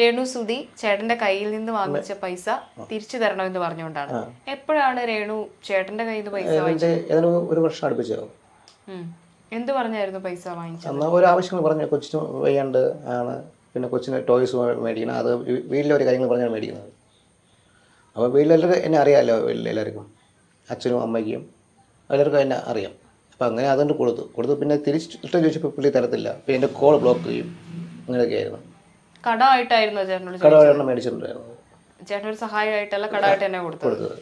രേണു സുധി ചേട്ടന്റെ കയ്യിൽ നിന്ന് വാങ്ങിച്ച പൈസ തിരിച്ചു തരണം എന്ന് പറഞ്ഞുകൊണ്ടാണ്. എപ്പോഴാണ് രേണു ചേട്ടന്റെ കയ്യിൽ നിന്ന് പൈസ വാങ്ങിച്ചത്? ഒരു വർഷം അടുപ്പിച്ചാവും. എന്ത് പറഞ്ഞായിരുന്നു പൈസ വാങ്ങിച്ചത്? ഒരു ആവശ്യങ്ങൾ പറഞ്ഞു കൊച്ചിന് വയ്യാണ്ട് ആണ്. പിന്നെ കൊച്ചിന് ടോയ്സ് മേടിക്കണം. അത് വീ- വീട്ടിലെ ഒരു കാര്യങ്ങൾ പറഞ്ഞാണ് മേടിക്കുന്നത്. അപ്പോൾ വീട്ടിലെല്ലാവർക്കും എന്നെ അറിയാമല്ലോ വീട്ടിൽ എല്ലാവർക്കും അച്ഛനും അമ്മയ്ക്കും എല്ലാവർക്കും എന്നെ അറിയാം. അപ്പോൾ അങ്ങനെ അതുകൊണ്ട് കൊടുത്തു. കൊടുത്തു പിന്നെ തിരിച്ചിട്ട് ചോദിച്ചപ്പോൾ പുള്ളി തരത്തില്ല. പിന്നെ എന്റെ കോൾ ബ്ലോക്ക് ചെയ്യും. അങ്ങനെയൊക്കെ ആയിരുന്നു കടമായിട്ടായിരുന്നോ ചേട്ടനോട്? കടവെണ്ണം മേടിച്ചിട്ടുണ്ടായിരുന്നു ചേട്ടൻ ഒരു സഹായമായിട്ടല്ല കടമായിട്ട് തന്നെ കൊടുത്തത്. കൊടുത്തത്.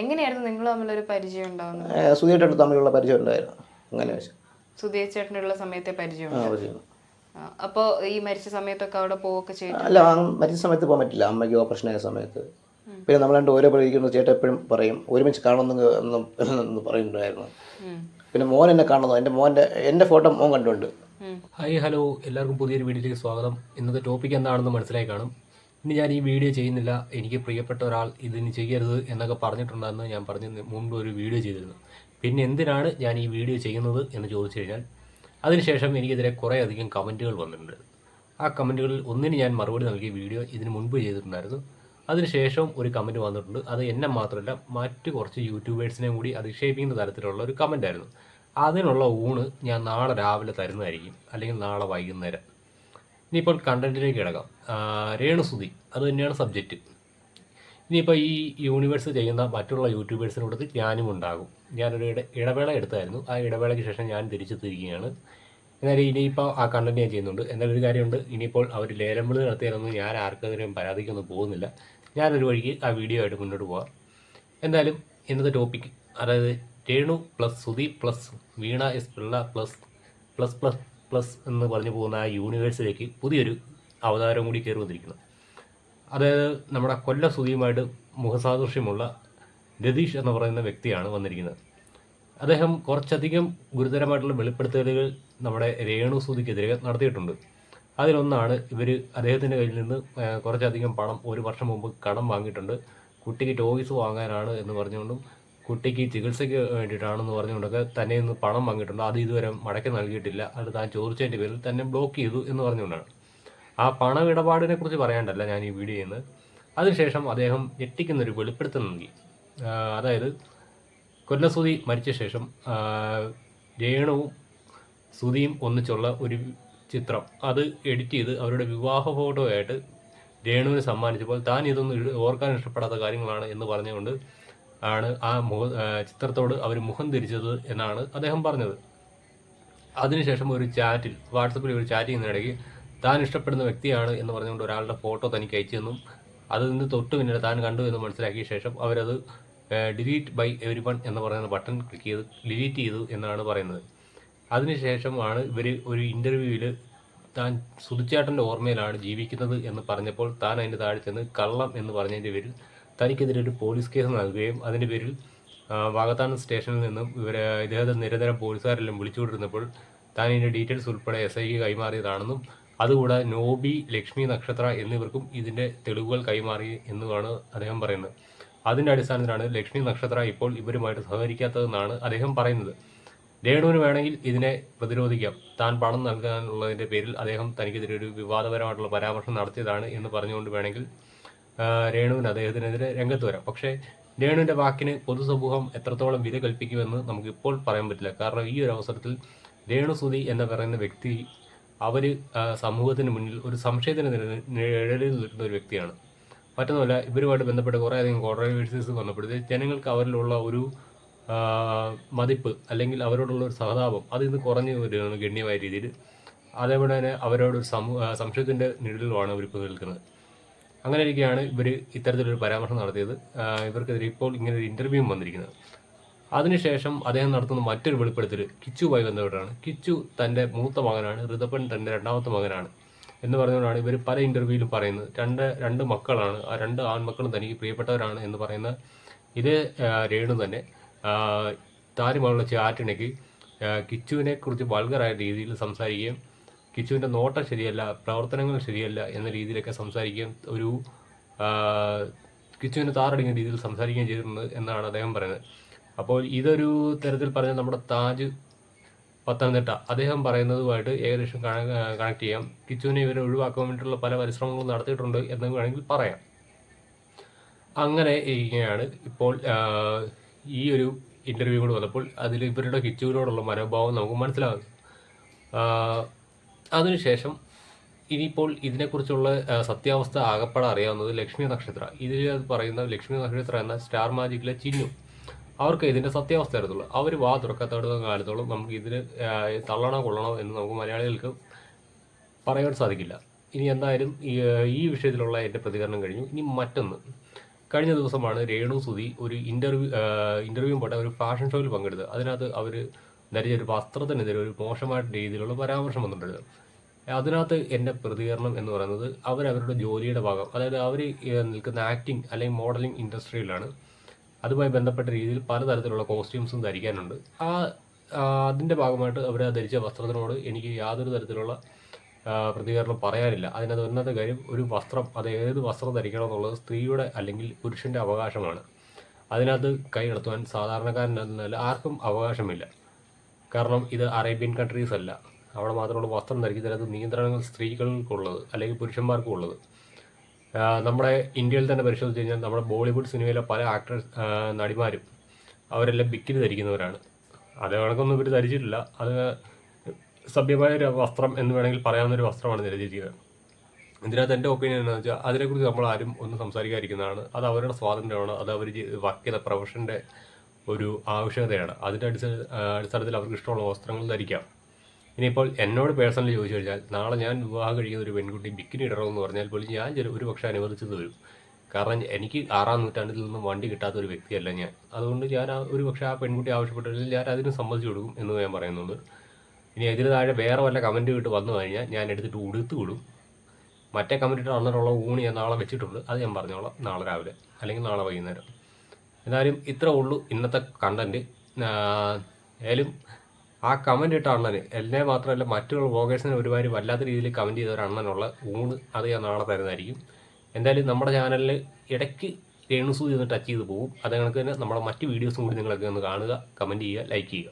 എങ്ങനെയായിരുന്നു നിങ്ങൾ തമ്മിലൊരു പരിചയം ഉണ്ടാവുന്നത്? സുധിയായിട്ട് തമ്മിലുള്ള പരിചയം ഉണ്ടായിരുന്നു. അങ്ങനെ വെച്ച്. സുധീർ ചേട്ടനുള്ള സമയത്തെ പരിചയം ആ പരിചയം. അപ്പോൾ ഈ മരിച്ച സമയത്തൊക്കെ അവിടെ പോവൊക്കെ ചെയ്തു അല്ല ആ മരിച്ച സമയത്ത് പോകാൻ പറ്റില്ല. അമ്മയ്ക്ക് ഓപ്പറേഷൻ ആയ സമയത്ത് പിന്നെ നമ്മൾ രണ്ട് ഓരോ ഇരിക്കുന്ന ചേട്ടൻ എപ്പോഴും പറയും ഒരുമിച്ച് കാണണമെന്ന് എന്ന് എന്ന് പറയുന്നുണ്ടായിരുന്നു. പിന്നെ മോൻ എന്നെ കാണുന്നു. എന്റെ മോന്റെ എന്റെ ഫോട്ടോ മോൻ കണ്ടുണ്ട്. Hi hello. എല്ലാവർക്കും പുതിയൊരു വീഡിയോയിലേക്ക് സ്വാഗതം. ഇന്നത്തെ ടോപ്പിക് എന്താണെന്ന് മനസ്സിലായി കാണും. ഇനി ഞാൻ ഈ വീഡിയോ ചെയ്യുന്നില്ല. എനിക്ക് പ്രിയപ്പെട്ട ഒരാൾ ഇതിന് ചെയ്യരുത് എന്നൊക്കെ പറഞ്ഞിട്ടുണ്ടെന്ന് ഞാൻ പറഞ്ഞ് മുമ്പ് ഒരു വീഡിയോ ചെയ്തിരുന്നു. പിന്നെ എന്തിനാണ് ഞാൻ ഈ വീഡിയോ ചെയ്യുന്നത് എന്ന് ചോദിച്ചു കഴിഞ്ഞാൽ അതിനുശേഷം എനിക്കെതിരെ കുറേ അധികം കമന്റുകൾ വന്നിട്ടുണ്ട്. ആ കമന്റുകളിൽ ഒന്നിന് ഞാൻ മറുപടി നൽകിയ വീഡിയോ ഇതിന് മുൻപ് ചെയ്തിട്ടുണ്ടായിരുന്നു. അതിനുശേഷം ഒരു കമന്റ് വന്നിട്ടുണ്ട്. അത് എന്നെ മാത്രമല്ല മറ്റ് കുറച്ച് യൂട്യൂബേഴ്സിനെയും കൂടി അധിക്ഷേപിക്കുന്ന തരത്തിലുള്ള ഒരു കമന്റ് ആയിരുന്നു അതിനുള്ള ഊണ് ഞാൻ നാളെ രാവിലെ തരുന്നതായിരിക്കും. അല്ലെങ്കിൽ നാളെ വൈകുന്നേരം. ഇനിയിപ്പോൾ കണ്ടന്റിലേക്ക് കിടക്കാം. രേണുസുതി. അത് തന്നെയാണ് സബ്ജക്റ്റ്. ഇനിയിപ്പോൾ ഈ യൂണിവേഴ്സ് ചെയ്യുന്ന മറ്റുള്ള യൂട്യൂബേഴ്സിനോട് ഞാനും ഉണ്ടാകും. ഞാനൊരു ഇട ഇടവേള എടുത്തായിരുന്നു. ആ ഇടവേളയ്ക്ക് ശേഷം ഞാൻ തിരിച്ചു തിരിക്കുകയാണ് എന്നാലും ഇനിയിപ്പോൾ ആ കണ്ടന്റ് ഞാൻ ചെയ്യുന്നുണ്ട്. എന്നാലൊരു കാര്യമുണ്ട്. ഇനിയിപ്പോൾ അവർ ലേലം വിളി നടത്തിയാലൊന്നും ഞാൻ ആർക്കെതിരെയും പരാതിക്കൊന്നും പോകുന്നില്ല. ഞാനൊരു വഴിക്ക് ആ വീഡിയോ ആയിട്ട് മുന്നോട്ട് പോകാം എന്തായാലും ഇന്നത്തെ ടോപ്പിക് അതായത് Renu plus Sudhi plus Veena S Pillai plus plus plus plus എന്ന് പറഞ്ഞു പോകുന്ന ആ യൂണിവേഴ്സിലേക്ക് പുതിയൊരു അവതാരം കൂടി കയറി വന്നിരിക്കുന്നു. അതായത് നമ്മുടെ കൊല്ല സുധിയുമായിട്ട് മുഖസാദൃശ്യമുള്ള രതീഷ് എന്ന് പറയുന്ന വ്യക്തിയാണ് വന്നിരിക്കുന്നത്. അദ്ദേഹം കുറച്ചധികം ഗുരുതരമായിട്ടുള്ള വെളിപ്പെടുത്തലുകൾ നമ്മുടെ രേണു സുധിക്കെതിരെ നടത്തിയിട്ടുണ്ട്. അതിലൊന്നാണ് ഇവർ അദ്ദേഹത്തിന്റെ കയ്യിൽ നിന്ന് കുറച്ചധികം പണം ഒരു വർഷം മുമ്പ് കടം വാങ്ങിയിട്ടുണ്ട്. കുട്ടിക്ക് ടോയ്സ് വാങ്ങാനാണ് എന്ന് പറഞ്ഞുകൊണ്ടും കുട്ടിക്ക് ചികിത്സയ്ക്ക് വേണ്ടിയിട്ടാണെന്ന് പറഞ്ഞുകൊണ്ടൊക്കെ തന്നെ നിന്ന് പണം വാങ്ങിയിട്ടുണ്ട്. അത് ഇതുവരെ മടക്കി നൽകിയിട്ടില്ല. അത് താൻ ചോദിച്ചതിന്റെ പേരിൽ തന്നെ ബ്ലോക്ക് ചെയ്തു എന്ന് പറഞ്ഞുകൊണ്ടാണ്. ആ പണമിടപാടിനെ കുറിച്ച് പറയാണ്ടല്ല ഞാൻ ഈ വീഡിയോ ചെയ്യുന്നത്. അതിനുശേഷം അദ്ദേഹം ഞെട്ടിക്കുന്നൊരു വെളിപ്പെടുത്തൽ നൽകി. അതായത് കൊല്ലസുതി മരിച്ച ശേഷം രേണുവും സുതിയും ഒന്നിച്ചുള്ള ഒരു ചിത്രം. അത് എഡിറ്റ് ചെയ്ത് അവരുടെ വിവാഹ ഫോട്ടോ ആയിട്ട് രേണുവിന് സമ്മാനിച്ചപ്പോൾ താൻ ഇതൊന്നും ഓർക്കാൻ ഇഷ്ടപ്പെടാത്ത കാര്യങ്ങളാണ് എന്ന് പറഞ്ഞുകൊണ്ട് ആണ് ആ മുഖ ചിത്രത്തോട് അവർ മുഖം തിരിച്ചത് എന്നാണ് അദ്ദേഹം പറഞ്ഞത്. അതിനുശേഷം ഒരു ചാറ്റിൽ വാട്സപ്പിൽ ഒരു ചാറ്റ് ചെയ്യുന്നതിനിടയ്ക്ക് താൻ ഇഷ്ടപ്പെടുന്ന വ്യക്തിയാണ് എന്ന് പറഞ്ഞുകൊണ്ട് ഒരാളുടെ ഫോട്ടോ തനിക്ക് അയച്ചു തന്നും. അതിൽ നിന്ന് തൊട്ട് പിന്നീട് താൻ കണ്ടു എന്ന് മനസ്സിലാക്കിയ ശേഷം അവരത് ഡിലീറ്റ് ബൈ എവരി വൺ എന്ന് പറയുന്ന ബട്ടൺ ക്ലിക്ക് ചെയ്ത് ഡിലീറ്റ് ചെയ്തു എന്നാണ് പറയുന്നത്. അതിനുശേഷമാണ് ഇവർ ഒരു ഇന്റർവ്യൂവിൽ താൻ സുതിച്ചേട്ടന്റെ ഓർമ്മയിലാണ് ജീവിക്കുന്നത് എന്ന് പറഞ്ഞപ്പോൾ താൻ അതിന്റെ താഴെ ചെന്ന് കള്ളം എന്ന് പറഞ്ഞതിന്റെ പേരിൽ തനിക്കെതിരെ ഒരു പോലീസ് കേസ് നൽകുകയും അതിന്റെ പേരിൽ വാഗത്താനം സ്റ്റേഷനിൽ നിന്നും ഇവരെ ഇദ്ദേഹത്തെ നിരന്തരം പോലീസുകാരെല്ലാം വിളിച്ചുകൊണ്ടിരുന്നപ്പോൾ താൻ ഇതിന്റെ ഡീറ്റെയിൽസ് ഉൾപ്പെടെ എസ് ഐക്ക് കൈമാറിയതാണെന്നും അതുകൂടാതെ നോബി ലക്ഷ്മി നക്ഷത്ര എന്നിവർക്കും ഇതിന്റെ തെളിവുകൾ കൈമാറി എന്നുമാണ് അദ്ദേഹം പറയുന്നത്. അതിന്റെ അടിസ്ഥാനത്തിലാണ് ലക്ഷ്മി നക്ഷത്ര ഇപ്പോൾ ഇവരുമായിട്ട് സഹകരിക്കാത്തതെന്നാണ് അദ്ദേഹം പറയുന്നത്. രേണുവിന് വേണമെങ്കിൽ ഇതിനെ പ്രതിരോധിക്കാം. താൻ പണം നൽകാനുള്ളതിന്റെ പേരിൽ അദ്ദേഹം തനിക്കെതിരെ ഒരു വിവാദപരമായിട്ടുള്ള പരാമർശം നടത്തിയതാണ് എന്ന് പറഞ്ഞുകൊണ്ട് വേണമെങ്കിൽ രേണുവിന് അദ്ദേഹത്തിനെതിരെ രംഗത്ത് വരാം. പക്ഷേ രേണുവിന്റെ വാക്കിന് പൊതുസമൂഹം എത്രത്തോളം വില കൽപ്പിക്കുമെന്ന് നമുക്ക് ഇപ്പോൾ പറയാൻ പറ്റില്ല. കാരണം ഈ ഒരു അവസരത്തിൽ രേണു സുതി എന്ന് പറയുന്ന വ്യക്തി അവർ സമൂഹത്തിന് മുന്നിൽ ഒരു സംശയത്തിന് നിഴ- നിഴലിൽ നിൽക്കുന്ന ഒരു വ്യക്തിയാണ്. മറ്റൊന്നുമല്ല ഇവരുമായിട്ട് ബന്ധപ്പെട്ട് കുറേയധികം കോൺട്രവേഴ്സീസ് വന്നപ്പോഴത്തെ ജനങ്ങൾക്ക് അവരിലുള്ള ഒരു മതിപ്പ് അല്ലെങ്കിൽ അവരോടുള്ള ഒരു സഹതാപം അത് ഇന്ന് കുറഞ്ഞു വരികയാണ് ഗണ്യമായ രീതിയിൽ. അതേപോലെ തന്നെ അവരോട് ഒരു സമൂഹ സംശയത്തിന്റെ നിഴലിലുമാണ് അവരിപ്പോൾ നിൽക്കുന്നത്. അങ്ങനെ ഇരിക്കുകയാണ് ഇവർ ഇത്തരത്തിലൊരു പരാമർശം നടത്തിയത്. ഇവർക്കെതിരെ ഇപ്പോൾ ഇങ്ങനെ ഒരു ഇന്റർവ്യൂവും വന്നിരിക്കുന്നത്. അതിനുശേഷം അദ്ദേഹം നടത്തുന്ന മറ്റൊരു വെളിപ്പെടുത്തൽ കിച്ചുമായി ബന്ധപ്പെട്ടാണ്. കിച്ചു തന്റെ മൂത്ത മകനാണ് ഋതപ്പൻ തന്റെ രണ്ടാമത്തെ മകനാണ് എന്ന് പറഞ്ഞുകൊണ്ടാണ് ഇവർ പല ഇന്റർവ്യൂവിലും പറയുന്നത്. രണ്ട് രണ്ട് മക്കളാണ് ആ രണ്ട് ആൺമക്കളും തനിക്ക് പ്രിയപ്പെട്ടവരാണ് എന്ന് പറയുന്ന ഇതേ രേണു തന്നെ താരമുള്ള ചാറ്റിണയ്ക്ക് കിച്ചുവിനെ കുറിച്ച് വൾഗറായ രീതിയിൽ സംസാരിക്കുകയും കിച്ചുവിന്റെ നോട്ടം ശരിയല്ല പ്രവർത്തനങ്ങൾ ശരിയല്ല എന്ന രീതിയിലൊക്കെ സംസാരിക്കുകയും ഒരു കിച്ചുവിന് താറടിക്കുന്ന രീതിയിൽ സംസാരിക്കുകയും ചെയ്തിട്ടുണ്ട് എന്നാണ് അദ്ദേഹം പറയുന്നത്. അപ്പോൾ ഇതൊരു തരത്തിൽ പറഞ്ഞാൽ നമ്മുടെ താജ് പത്തനംതിട്ട അദ്ദേഹം പറയുന്നതുമായിട്ട് ഏകദേശം കണക്ട് ചെയ്യാം. കിച്ചുവിനെ ഇവരെ ഒഴിവാക്കാൻ വേണ്ടിയിട്ടുള്ള പല പരിശ്രമങ്ങളും നടത്തിയിട്ടുണ്ട് എന്ന് വേണമെങ്കിൽ പറയാം. അങ്ങനെ ഇരിക്കുകയാണ് ഇപ്പോൾ ഈ ഒരു ഇന്റർവ്യൂ കൂടെ വന്നപ്പോൾ അതിൽ ഇവരുടെ കിച്ചുവിനോടുള്ള മനോഭാവം നമുക്ക് മനസ്സിലാകും അതിനുശേഷം ഇനിയിപ്പോൾ ഇതിനെക്കുറിച്ചുള്ള സത്യാവസ്ഥ ആകപ്പാടെ അറിയാവുന്നത് ലക്ഷ്മി നക്ഷത്ര. ഇതിൽ പറയുന്ന ലക്ഷ്മി നക്ഷത്ര എന്ന സ്റ്റാർ മാജിക്കിലെ ചിന്നു. അവർക്ക് ഇതിന്റെ സത്യാവസ്ഥ അറിയത്തുള്ളൂ. അവർ വാ തുറക്കാത്തടത്തോളം കാലത്തോളം നമുക്ക് ഇതിന് തള്ളണോ കൊള്ളണോ എന്ന് നമുക്ക് മലയാളികൾക്ക് പറയാൻ സാധിക്കില്ല. ഇനി എന്തായാലും ഈ ഈ വിഷയത്തിലുള്ള എന്റെ പ്രതികരണം കഴിഞ്ഞു. ഇനി മറ്റൊന്ന്. കഴിഞ്ഞ ദിവസമാണ് രേണു സുധി ഒരു ഇന്റർവ്യൂ ഇന്റർവ്യൂ പോട്ടെ ഒരു ഫാഷൻ ഷോയിൽ പങ്കെടുത്തത്. അതിനകത്ത് അവർ ധരിച്ച ഒരു വസ്ത്രത്തിനെതിരെ ഒരു മോശമായ രീതിയിലുള്ള പരാമർശം വന്നിട്ടുണ്ട്. അതിനകത്ത് എന്റെ പ്രതികരണം എന്ന് പറയുന്നത് അവരവരുടെ ജോലിയുടെ ഭാഗം. അതായത് അവർ നിൽക്കുന്ന ആക്ടിങ് അല്ലെങ്കിൽ മോഡലിംഗ് ഇൻഡസ്ട്രിയിലാണ് അതുമായി ബന്ധപ്പെട്ട രീതിയിൽ പലതരത്തിലുള്ള കോസ്റ്റ്യൂംസും ധരിക്കാനുണ്ട്. ആ അതിന്റെ ഭാഗമായിട്ട് അവർ ധരിച്ച വസ്ത്രത്തിനോട് എനിക്ക് യാതൊരു തരത്തിലുള്ള പ്രതികരണം പറയാനില്ല. അതിനകത്ത് ഒന്നത്തെ കാര്യം ഒരു വസ്ത്രം അത് ഏത് വസ്ത്രം ധരിക്കണം എന്നുള്ളത് സ്ത്രീയുടെ അല്ലെങ്കിൽ പുരുഷന്റെ അവകാശമാണ്. അതിനകത്ത് കൈ നടത്തുവാൻ സാധാരണക്കാരൻ ആർക്കും അവകാശമില്ല. കാരണം ഇത് അറേബ്യൻ കൺട്രീസ് അല്ല. അവിടെ മാത്രമാണ് വസ്ത്രം ധരിക്കുന്നതിനകത്ത് നിയന്ത്രണങ്ങൾ സ്ത്രീകൾക്കുള്ളത് അല്ലെങ്കിൽ പുരുഷന്മാർക്കും ഉള്ളത് നമ്മുടെ ഇന്ത്യയിൽ തന്നെ പരിശോധിച്ച് കഴിഞ്ഞാൽ നമ്മുടെ ബോളിവുഡ് സിനിമയിലെ പല ആക്ടേഴ്സ് നടിമാരും അവരെല്ലാം ബിക്കിനി ധരിക്കുന്നവരാണ്. അതേ കണക്കൊന്നും ഇവർ ധരിച്ചിട്ടില്ല. അത് സഭ്യമായ ഒരു വസ്ത്രം എന്ന് വേണമെങ്കിൽ പറയാവുന്ന ഒരു വസ്ത്രമാണ് ധരിച്ചിരിക്കുന്നത്. ഇതിനകത്ത് എന്റെ ഒപ്പീനിയൻ എന്താണെന്ന് വെച്ചാൽ അതിനെക്കുറിച്ച് നമ്മൾ ആരും ഒന്ന് സംസാരിക്കാതിരിക്കുന്നതാണ്. അത് അവരുടെ സ്വാതന്ത്ര്യമാണ്. അത് അവർ വർക്ക് ചെയ്ത പ്രൊഫഷന്റെ ഒരു ആവശ്യകതയാണ്. അതിന്റെ അടിസ്ഥാന അടിസ്ഥാനത്തിൽ അവർക്ക് ഇഷ്ടമുള്ള വസ്ത്രങ്ങൾ ധരിക്കാം. ഇനിയിപ്പോൾ എന്നോട് പേഴ്സണലി ചോദിച്ചു കഴിഞ്ഞാൽ നാളെ ഞാൻ വിവാഹം കഴിക്കുന്ന ഒരു പെൺകുട്ടി ബിക്കിനി ഇടണമെന്ന് പറഞ്ഞാൽ പോലും ഞാൻ ഒരു പക്ഷേ അനുവദിച്ചത് വരും. കാരണം എനിക്ക് ആറാം നൂറ്റാണ്ടിൽ നിന്നും വണ്ടി കിട്ടാത്ത ഒരു വ്യക്തിയല്ല ഞാൻ. അതുകൊണ്ട് ഞാൻ ആ ഒരു പക്ഷേ ആ പെൺകുട്ടി ആവശ്യപ്പെട്ടാൽ ഞാൻ അതിന് സമ്മതിച്ചു കൊടുക്കും എന്ന് ഞാൻ പറയുന്നുണ്ട്. ഇനി അതിന് താഴെ വേറെ വല്ല കമന്റ് ഇട്ട് വന്നു കഴിഞ്ഞാൽ ഞാൻ എടുത്തിട്ട് ഉടുത്ത് വിടും. മറ്റേ കമന്റ് ഇട്ട് അന്നിട്ടുള്ള ഊണ് ഞാൻ നാളെ വെച്ചിട്ടുണ്ട്. അത് ഞാൻ പറഞ്ഞോളാം. നാളെ രാവിലെ. അല്ലെങ്കിൽ നാളെ വൈകുന്നേരം. എന്തായാലും ഇത്ര ഉള്ളൂ ഇന്നത്തെ കണ്ടന്റ് ഏതായാലും ആ കമന്റ് ഇട്ട അണ്ണന് എന്നെ മാത്രമല്ല മറ്റുള്ള വ്ളോഗേഴ്സിനെ ഒരുപാട് വല്ലാത്ത രീതിയിൽ കമന്റ് ചെയ്ത ഒരു അണ്ണനുള്ള ഊണ് അത് ഞാൻ നാളെ തരുന്നതായിരിക്കും. എന്തായാലും നമ്മുടെ ചാനലിൽ ഇടയ്ക്ക് രേണുസൂ ഒന്ന് ടച്ച് ചെയ്ത് പോകും അത് കണക്ക് തന്നെ നമ്മുടെ മറ്റ് വീഡിയോസും കൂടി നിങ്ങളൊക്കെ ഒന്ന് കാണുക കമന്റ് ചെയ്യുക ലൈക്ക് ചെയ്യുക.